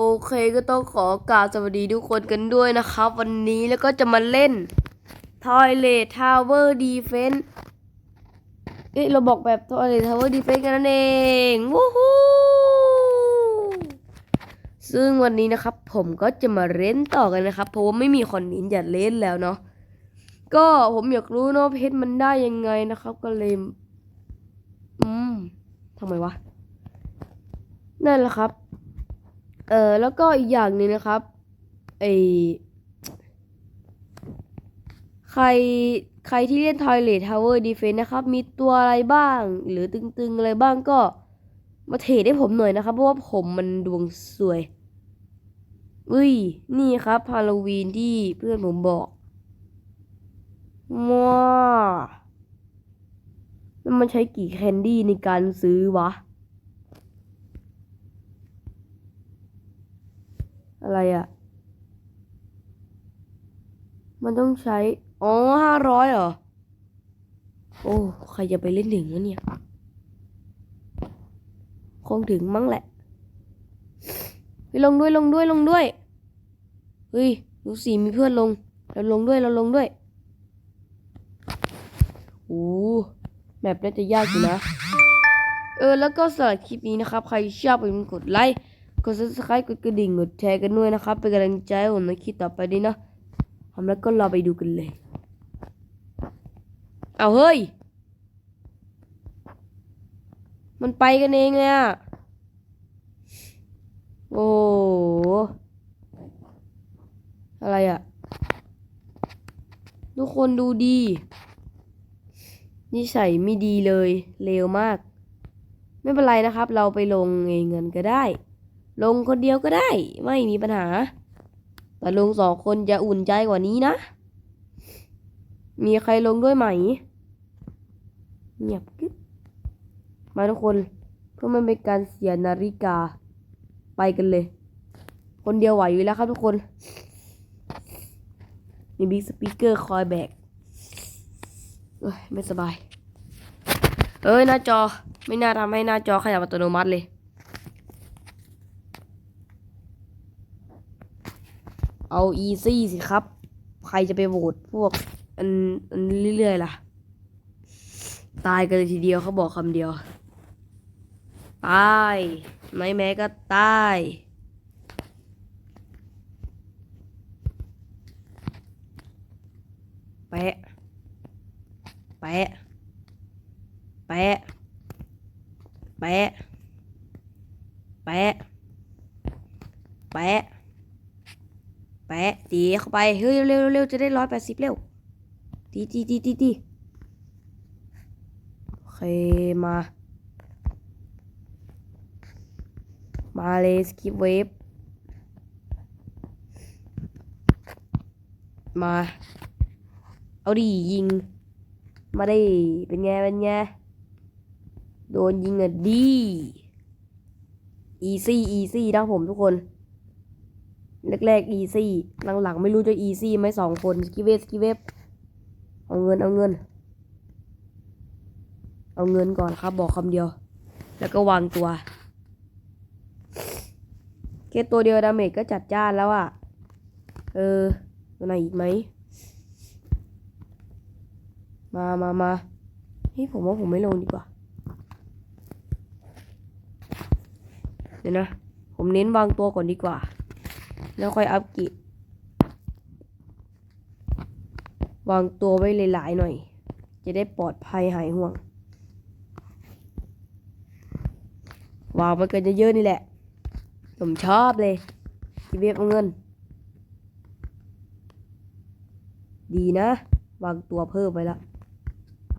โอเคก็ต้องขอกราบสวัสดีทุกคนกันด้วยนะครับ วันนี้แล้วก็จะมาเล่น Toilet Tower Defense เอ๊ะเราบอกแบบ Toilet Tower Defense กันนั่นเองวู้ฮู้ซึ่งวันนี้นะครับ ผมก็จะมาเล่นต่อกันนะครับ เพราะว่าไม่มีคอนเทนอย่าเล่นแล้วเนาะก็ผมอยากรู้เนาะเพชรมันได้ยังไงนะครับ ก็เลยอืมทำไมวะนั่นแหละครับ เออแล้วก็อีกอย่างหนึ่งนะครับไอใครใครที่เล่น Toilet Tower Defense นะครับ มีตัวอะไรบ้าง หรือตึงๆ อะไรบ้างก็มาเทรดให้ผมหน่อยนะครับ เพราะว่าผมมันดวงสวยอุ้ย นี่ครับฮาโลวีนที่เพื่อนผมบอกว้าแล้วมันใช้กี่แคนดี้ในการซื้อวะ อะไรอะ่ะ มันต้องใช้ อ๋อห้าร้อยเหรอ โอ้ ใครจะไปเล่นถึงวะเนี่ย คงถึงมั้งแหละไปลงด้วยลงด้วยลงด้วย เฮ้ยลูสี่มีเพื่อนลง เราลงด้วยเราลงด้วยโอ้แมปน่าจะยากอยู่นะ เออ แล้วก็สำหรับคลิปนี้นะครับ ใครชอบอย่าลืมกดไลค์ กด subscribe กดกระดิ่งกดแชร์กันด้วยนะครับ เป็นกำลังใจให้ผมในคลิปต่อไปด้วยนะทำแล้วก็เราไปดูกันเลย เอาเฮ้ย มันไปกันเองเลยอะโอ้โหอะไรอะทุกคนดูดีนิสัยไม่ดีเลยเลวมาก ไม่เป็นไรนะครับ เราไปลงเองเงินก็ได้ ลงคนเดียวก็ได้ไม่มีปัญหา แต่ลงสองคนจะอุ่นใจกว่านี้นะ มีใครลงด้วยไหมเงียบกึ๊บมาทุกคนเพื่อไม่เป็นการเสียนาฬิกาไปกันเลย คนเดียวไหวอยู่แล้วครับทุกคนมีบิ๊กสปีกเกอร์คอยแบกเอ้ยไม่สบาย เอ้ยหน้าจอไม่น่าทำให้หน้าจอขยับอัตโนมัติเลย เอาอีซี่สิครับ ใครจะไปโหวตพวกอันอันเรื่อยๆล่ะ ตายกันเลยทีเดียวเขาบอกคำเดียว ตายไม่แม้ก็ตายแปะ แปะ แปะ แปะ แปะ แปะ แปะตีเข้าไป เฮ้ยเร็วเร็วจะได้ร้อยแปดสิบเร็วตีตีตีตีตีโอเคมา มาเลยสกิปเวฟมา เอาดิยิง มาไดิเป็นไง เป็นไง โดนยิงอะดี อีซี่ อีซี่นะผมทุกคน แรกๆ easy หลังๆไม่รู้จะ easy ไหมสองคนสกิเวสกิเวฟเอาเงินเอาเงิน เอาเงินก่อนครับ บอกคำเดียว แล้วก็วางตัวแค่ตัวเดียวดาเมจก็จัดจ้านแล้วอะ่ะ เออตัวไหนอีกไหม มามามาเฮ้ยผมว่าผมไม่ลงดีกว่า เดี๋ยวนะ ผมเน้นวางตัวก่อนดีกว่า แล้วค่อยอัพกิวางตัวไว้หลายๆหน่อย จะได้ปลอดภัยหายห่วง วางมันกันเยอะๆนี่แหละ ผมชอบเลยกีเวฟเอาเงิน ดีนะ วางตัวเพิ่มไว้ละ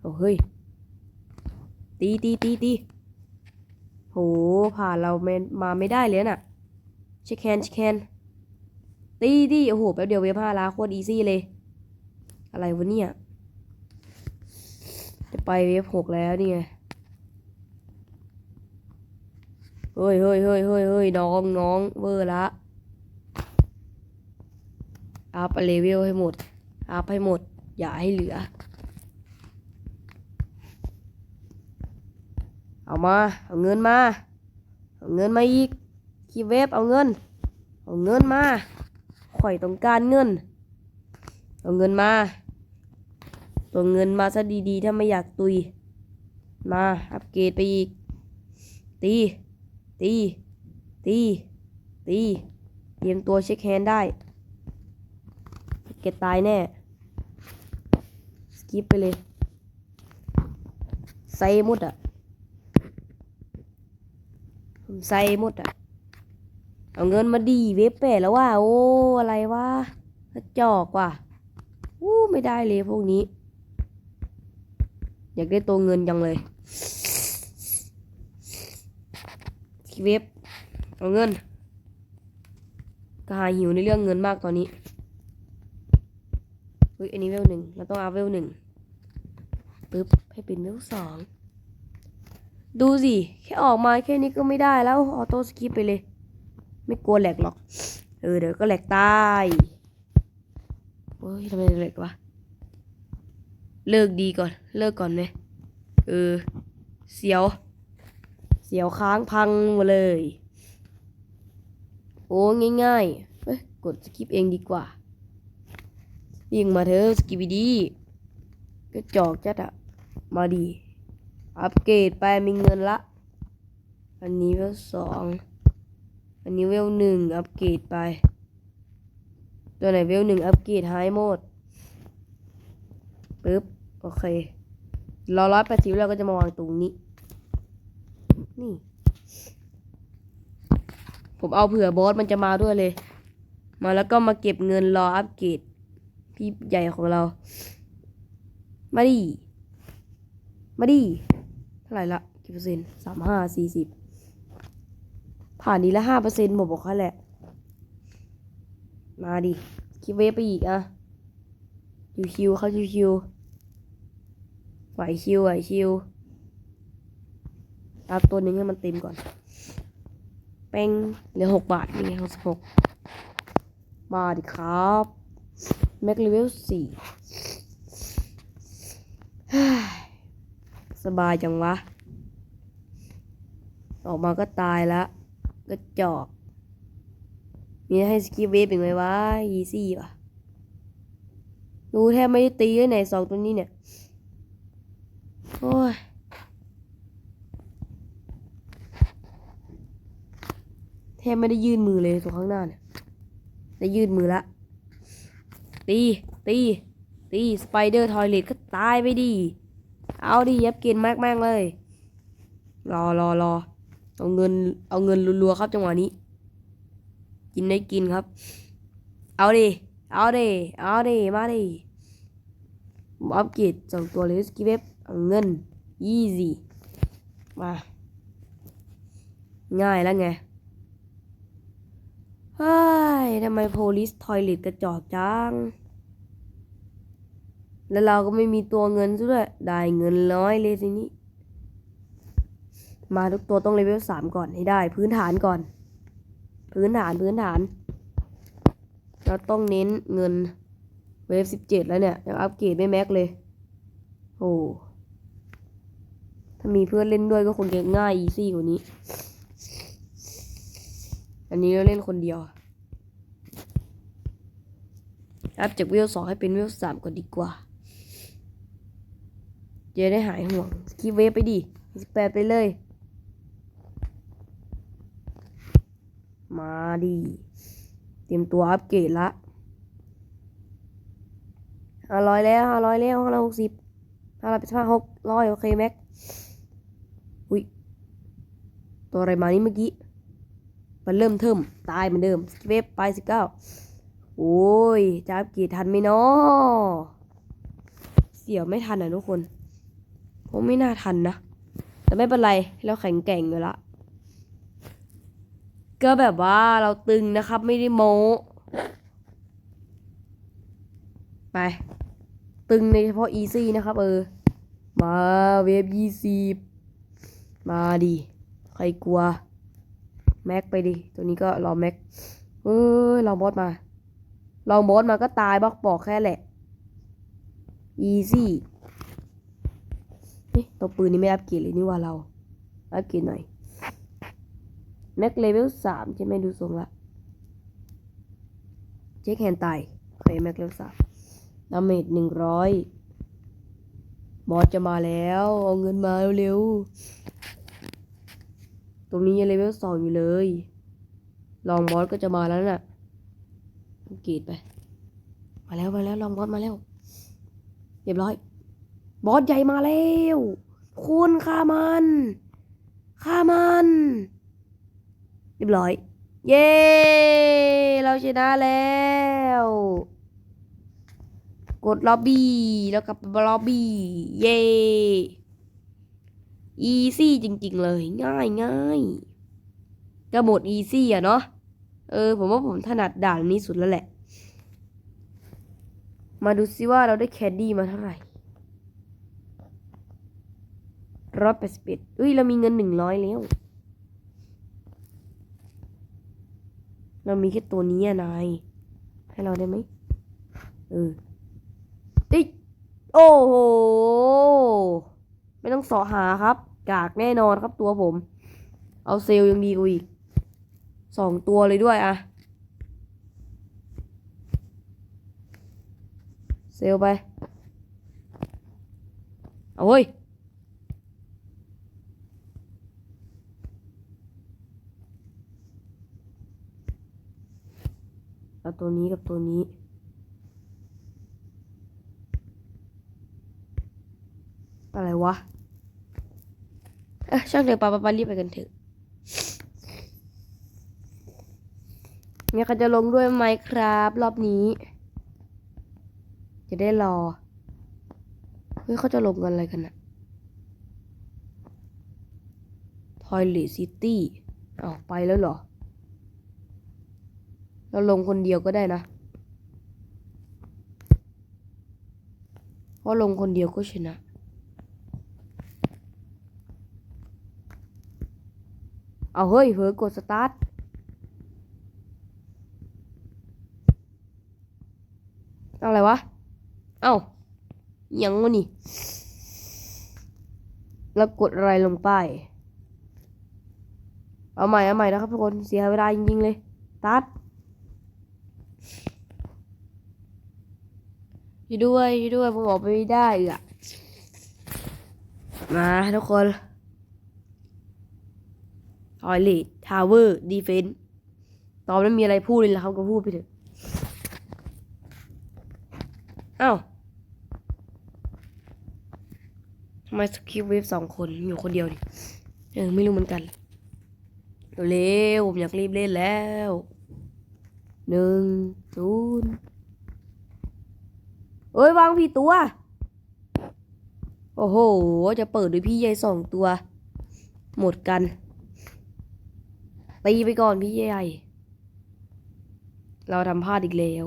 โอ้เฮ้ย ตีตีตีตีโห ผ่านเราเมมาไม่ได้เลยน่ะเช็คแคนเช็คแคน ตีดิโอ้โหแป๊บเดียวเวฟห้าล้าโคตรอีซี่เลย อะไรวะเนี่ย จะไปเวฟหกแล้วนี่ไงเฮ้ยเฮ้ยเฮ้ยเฮ้ยเฮ้ยน้องน้องเวอร์ละอัพเลเวลให้หมดอัพให้หมด อย่าให้เหลือ เอามา เอาเงินมา เอาเงินมาอีกคีเวฟเอาเงิน เอาเงินมา ข่อยต้องการเงินเอาเงินมาตัวเงินมาซะดีๆ ถ้าไม่อยากตุย มาอัปเกรดไปอีก ตี ตี ตี ตีเตรียมตัวเช็คแฮนได้ เกตตายแน่ สกิปไปเลยใส่หมดอะผมใส่หมดอะ เอาเงินมาดีเว็บแปดแล้วว่า โอ้ อะไรวะจอกว่ะอู้ไม่ได้เลยพวกนี้ อยากได้ตัวเงินจังเลยเว็บเอาเงินกระหายหิวในเรื่องเงินมากตอนนี้เฮ้ยอันนี้เวลหนึ่งเราต้องเอาเวลหนึ่งปึ๊บให้เป็นเวลสองดูสิ แค่ออกมาแค่นี้ก็ไม่ได้แล้วออโต้สกิปไปเลย ไม่กลัวแหลกหรอก เออเดี๋ยวก็แหลกตายโอ้ยทำไมแหลกวะ เลิกดีก่อน เลิกก่อนไหมเออ เสียว เสียวค้างพังมดเลย โอ้ง่ายๆเอ้ยกดสกิปเองดีกว่ายิงมาเถอะสกิปดีก็จอกจัดอะมาดี อัปเกรดไปมีเงินละ อันนี้เวสอง อันนี้เวลหนึ่งอัปเกรดไป ตัวไหนเวลหนึ่งอัปเกรดไฮโหมดปึ๊บ โอเครอร้อยแปดสิบแล้วก็จะมาวางตรงนี้ นี่ ผมเอาเผื่อบอสมันจะมาด้วยเลย มาแล้วก็มาเก็บเงินรออัปเกรดพี่ใหญ่ของเรา มาดิ มาดิ เท่าไหร่ละกี่เปอร์เซ็นต์สามห้าสี่สิบ ผ่านนี้ละห้าเปอร์เซ็นต์ผมบอกแค่แหละ มาดิ คิดเวฟไปอีกอะชิวเข้าชิวๆไหวชิวไหวชิวเอาตัวนึงให้มันเต็มก่อน แป้งเหลือหกบาท นี่ไงหกสิบหกมาดิครับ แม็กเลเวลสี่สบายจังวะ ออกมาก็ตายละ ก็จอก มีให้สกิปเวฟอีกไหมวะอีซี่ป่ะดูแทบไม่ได้ตีเลยไหนสองตัวนี้เนี่ย โอ้ยแทบไม่ได้ยื่นมือเลยตัวข้างหน้าเนี่ย ได้ยื่นมือละ ตี ตี ตี สไปเดอร์ทอยเลตก็ตายไปดี เอาดิยับกินมากมากๆเลย รอรอรอ เอาเงินเอาเงินรัวๆครับจังหวะนี้ กินได้กินครับ เอาดิเอาดิเอาดิมาดิอัปเกรดสองตัวเลยสกิเว็บเอาเงิน easy มาง่ายแล้วไงเฮ้ยทำไมโพลิสทอยเลตกระจอกจัง แล้วเราก็ไม่มีตัวเงินซะด้วย ได้เงินน้อยเลยทีนี้ มาทุกตัวต้องเลเวลสามก่อนให้ได้ พื้นฐานก่อน พื้นฐานพื้นฐาน เราต้องเน้นเงินเวฟสิบเจ็ดแล้วเนี่ยยังอัปเกรดไม่แม็กเลย โอ้ถ้ามีเพื่อนเล่นด้วยก็คงจะง่ายอีซี่กว่านี้ อันนี้เราเล่นคนเดียวอัพจากเวสองให้เป็นเวสามก่อนดีกว่าจะได้หายห่วงสกิปเวฟไปดิสิบแปดไปเลย มาดีเตรียมตัวอัปเกรดละห้าร้อยแล้วห้าร้อยแล้วห้าร้อยหกสิบห้าร้อยแปดสิบห้าหกร้อยโอเคแม็กอุ้ยตัวอะไรมานี่เมื่อกี้ มันเริ่มเทิมตายเหมือนเดิมสกิเวฟไปสิบเก้าโอ้ยจะอัปเกรดทันไหมเนาะเสี่ยวไม่ทันอะทุกคน ผมไม่น่าทันนะ แต่ไม่เป็นไร เราแข็งแกร่งอยู่ละ ก็แบบว่าเราตึงนะครับ ไม่ได้โม้ไป ตึงในเฉพาะ easy นะครับ เออ มาเวฟยี่สิบมาดิ ใครกลัว แม็กไปดิ ตัวนี้ก็รอแม็ก เอ้ยลองบอสมา ลองบอสมาก็ตายบอกบอกแค่แหละ easy นี่ตัวปืนนี่ไม่อัปเกรดเลยนี่ว่าเรา อัปเกรดหน่อย แม็กเลเวลสามใช่ไหมดูทรงละเช็คแฮนด์ไตโอเคแม็กเลเวลสามดาเมจหนึ่งร้อยบอสจะมาแล้ว เอาเงินมาเร็วๆ ตรงนี้ยังเลเวลสองอยู่เลย ลองบอสก็จะมาแล้วน่ะกรีดไป มาแล้วมาแล้วลองบอสมาแล้ว เรียบร้อย บอสใหญ่มาแล้ว คุณฆ่ามันฆ่ามัน รียบร้อย เย้ เราชนะแล้ว กดล็อบบี้ แล้วกลับไปล็อบบี้ เย้อีซี่จริง ๆ เลย ง่ายง่ายก็หมดอีซี่อะเนาะ เออ ผมว่าผมถนัดด่านนี้สุดแล้วแหละ มาดูซิว่าเราได้แคดดี้มาเท่าไหร่ร้อยแปดสิบเอ็ดอุ้ย เรามีเงินหนึ่งร้อยแล้ว เรามีแค่ตัวนี้อะนาย ให้เราได้ไหมเออติโอ้โห ไม่ต้องสาะหาครับ กากแน่นอนครับตัวผม เอาเซลยังดีกว่าอีกสองตัวเลยด้วยอะเซลไปเอาเฮ้ย เอาตัวนี้กับตัวนี้ อะไรวะเอ้ยช่างเถอะปาปาปารีบไปกันเถอะเนี่ยเขาจะลงด้วยไหมครับ รอบนี้ จะได้รอ เฮ้ยเขาจะลงกันอะไรกันอะทอยเลซิตี้อ้าไปแล้วเหรอ เราลงคนเดียวก็ได้นะเพราะลงคนเดียวก็ชนะเอาเฮ้ยเผลอกดสตาร์ทอะไรวะ เอ้ายังวะนี่ แล้วกดอะไรลงไป เอาใหม่เอาใหม่นะครับทุกคน เสียเวลาจริงๆเลย ตัด อยู่ด้วยอยู่ด้วยผมบอกไปไม่ได้อะมาทุกคนทอยเลททาวเวอร์ดีเฟนต์ตอนนั้นมีอะไรพูดเลยแล้วเขาก็พูดไปเถอะอ้าวทำไมสกิปเวฟสองคนอยู่คนเดียวดิเออไม่รู้เหมือนกันเร็วผมอยากรีบเล่นแล้วหนึ่งศูนย์ เอ้ยวางผิดตัว โอ้โห จะเปิดด้วยพี่ใหญ่สองตัว หมดกัน ตีไปก่อนพี่ใหญ่ เราทำพลาดอีกแล้ว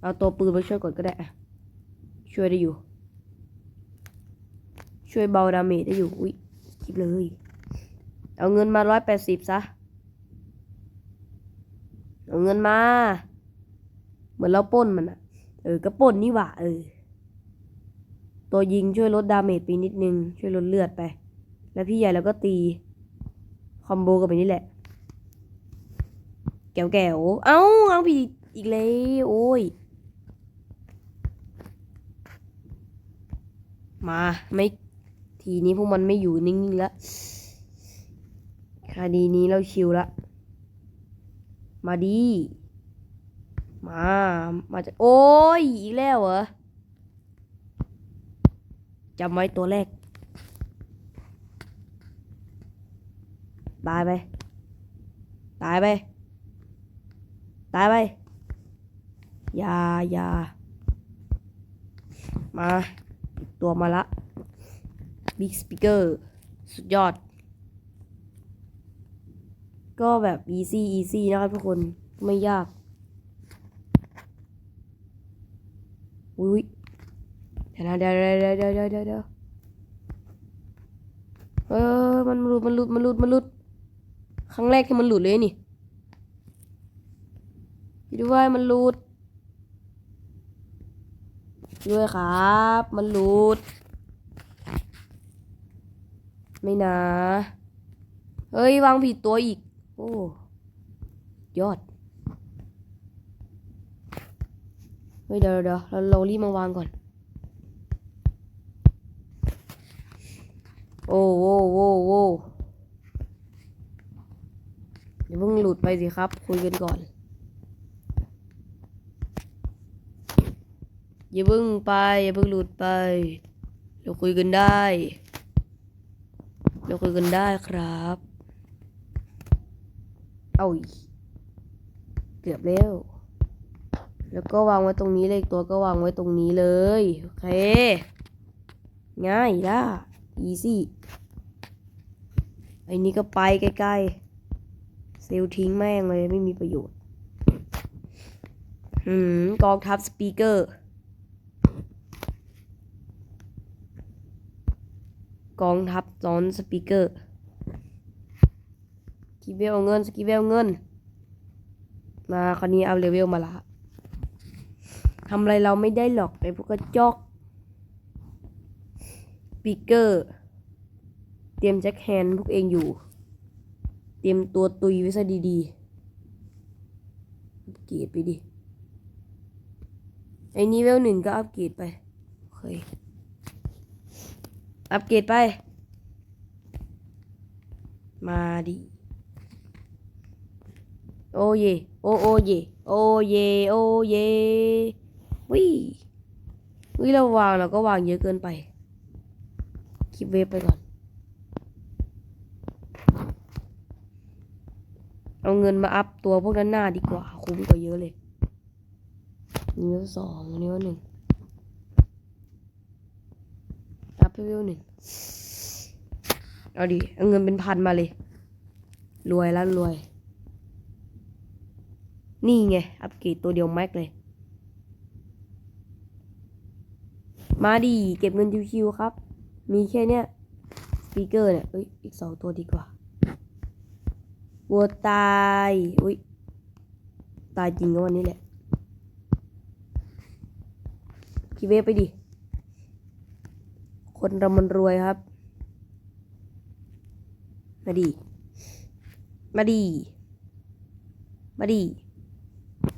เอาตัวปืนมาช่วยกดก็ได้ช่วยได้อยู่ ช่วยเบาดาเมจได้อยู่ อุ้ยคลิปเลย เอาเงินมาร้อยแปดสิบซะ เอาเงินมา เหมือนเราป้นมันอะเออก็ป้นนี่หว่าเออ ตัวยิงช่วยลดดาเมจไปนิดนึง ช่วยลดเลือดไป แล้วพี่ใหญ่เราก็ตี คอมโบกันไปนี่แหละ แก้วแก้วเอ้า เอาผิดอีกแล้วโอ้ย มาไม่ทีนี้พวกมันไม่อยู่นิ่งๆแล้วคดีนี้เราชิวละ มาดี มา มาจะโอ้ย อีกแล้วเหรอจำไว้ตัวแรก ตายไป ตายไป ตายไปอย่าอย่ามา ตัวมาละ Big Speaker สุดยอด ก็แบบ easy easy นะครับทุกคนไม่ยากอุ้ยเดี๋ยวนะเดี๋ยวเดี๋ยวเดี๋ยวเดี๋ยวเดี๋ยวเดี๋ยวเออมันหลุดมันหลุดมันหลุดมันหลุดครั้งแรกที่มันหลุดเลยนี่ช่วยด้วยมันหลุดยด้วยครับ มันหลุด ไม่นะ เฮ้ยวางผิดตัวอีก โอ้ยอดเฮ้ยเดี๋ยวเดี๋ยวเราเรารีบมาวางก่อน โอ้โว้โว้โว้อย่าเพิ่งหลุดไปสิครับ คุยกันก่อนอย่าเพิ่งไปอย่าเพิ่งหลุดไป เราคุยกันได้ เราคุยกันได้ครับ เอาอีกเกือบแล้ว แล้วก็วางไว้ตรงนี้เลยตัวก็วางไว้ตรงนี้เลย โอเค ง่ายละ easy ไอ้นี่ก็ไปใกล้ๆ เซลทิ้งแม่งเลยไม่มีประโยชน์ หืมกองทัพสปีกเกอร์ กองทัพซ้อนสปีกเกอร์ กิเวลเงินสกิเวลเงิน มาคราวนี้เอาเลเวลมาละทำอะไรเราไม่ได้หรอกไอ้พวกกระจอกปีกเกอร์ เตรียมแจ็คแฮนด์พวกเองอยู่ เตรียมตัวตุยไว้ซะดีๆอัปเกรดไปดิ ไอ้นี่เวลหนึ่งก็อัปเกรดไปโอเคอัปเกรดไป มาดิ โอเย โอโอเย โอเย โอเยวิวิเราวางเราก็วางเยอะเกินไป คลิปเวฟไปก่อน เอาเงินมาอัพตัวพวกนั้นหน้าดีกว่า คุ้มกว่าเยอะเลยนิ้วสองนิ้วหนึ่งอัพไปวิวหนึ่งเอาดิ เอาเงินเป็นพันมาเลย รวยแล้วรวย นี่ไง อัปเกรดตัวเดียวแม็กเลย มาดีเก็บเงินชิวๆครับ มีแค่เนี้ยสปีกเกอร์เนี่ยเอ้ยอีกสองตัวดีกว่าวัวตายอุ้ยตายจริงก็วันนี้แหละพี่เวฟไปดิ คนเรามันรวยครับ มาดี มาดี มาดี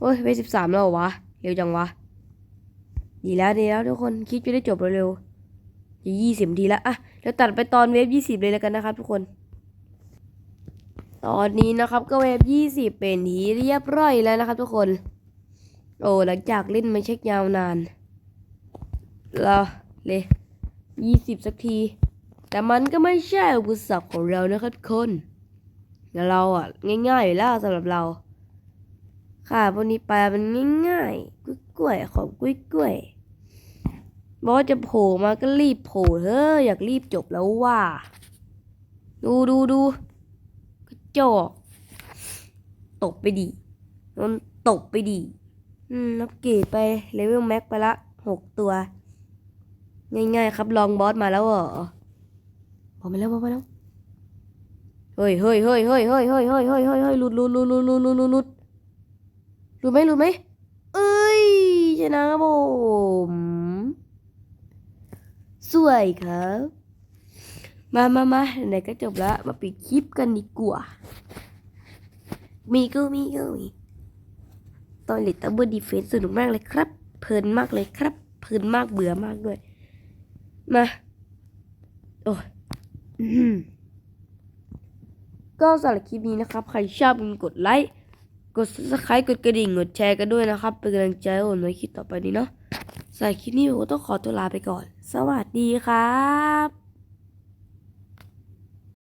โอ้ยไปสิบสามแล้ววะ เร็วจังวะ ดีแล้วดีแล้วทุกคนคลิปจะได้จบเร็วๆจะยี่สิบทีละอะเดี๋ยวตัดไปตอนเวฟยี่สิบเลยแล้วกันนะครับ ทุกคน ตอนนี้นะครับก็เวฟยี่สิบเป็นทีเรียบร้อยแล้วนะครับ ทุกคน โอ้หลังจากเล่นมาเช็คยาวนานเราเลยยี่สิบสักที แต่มันก็ไม่ใช่อุปสรรคของเรานะครับทุกคนเราอะ ง่ายๆอยู่แล้วสำหรับเรา ค่ะพวกนี้ไปมันง่ายๆกล้วยๆของกล้วยๆบอกว่าจะโผล่มาก็รีบโผล่เถอะอยากรีบจบแล้วว่า ดูดูดูกระจอกตบไปดีมันตบไปดีอืมนับเกรดไปเลเวลแม็กไปละหกตัว ง่ายๆครับลองบอสมาแล้วเหรอบอกมาแล้วบอกมาแล้วเฮ้ยเฮ้ยเฮ้ยเฮ้ยเฮ้ยเฮ้ยเฮ้ยเฮ้ยเฮ้ยเฮ้ยหลุดหลุดหลุดหลุดหลุดหลุด หลุดหลุดหลุดไหมหลุดไหมเอ้ยชนะครับผมสวยครับ มามามาไหนก็จบแล้วมาปิดคลิปกันดีกว่ามีก็มีก็มีตอนเล็ตับเบิลดีเฟนสนุกมากเลยครับ เพลินมากเลยครับ เพลินมากเบื่อมากด้วย มา โอ้ก็สำหรับคลิปนี้นะครับ ใครชอบกดไลค์ กด subscribe กดกระดิ่งกดแชร์กันด้วยนะครับ เป็นกำลังใจให้ผมในคลิปต่อไปนี้เนาะสำหรับคลิปนี้ผมก็ต้องขอตัวลาไปก่อน สวัสดีครับ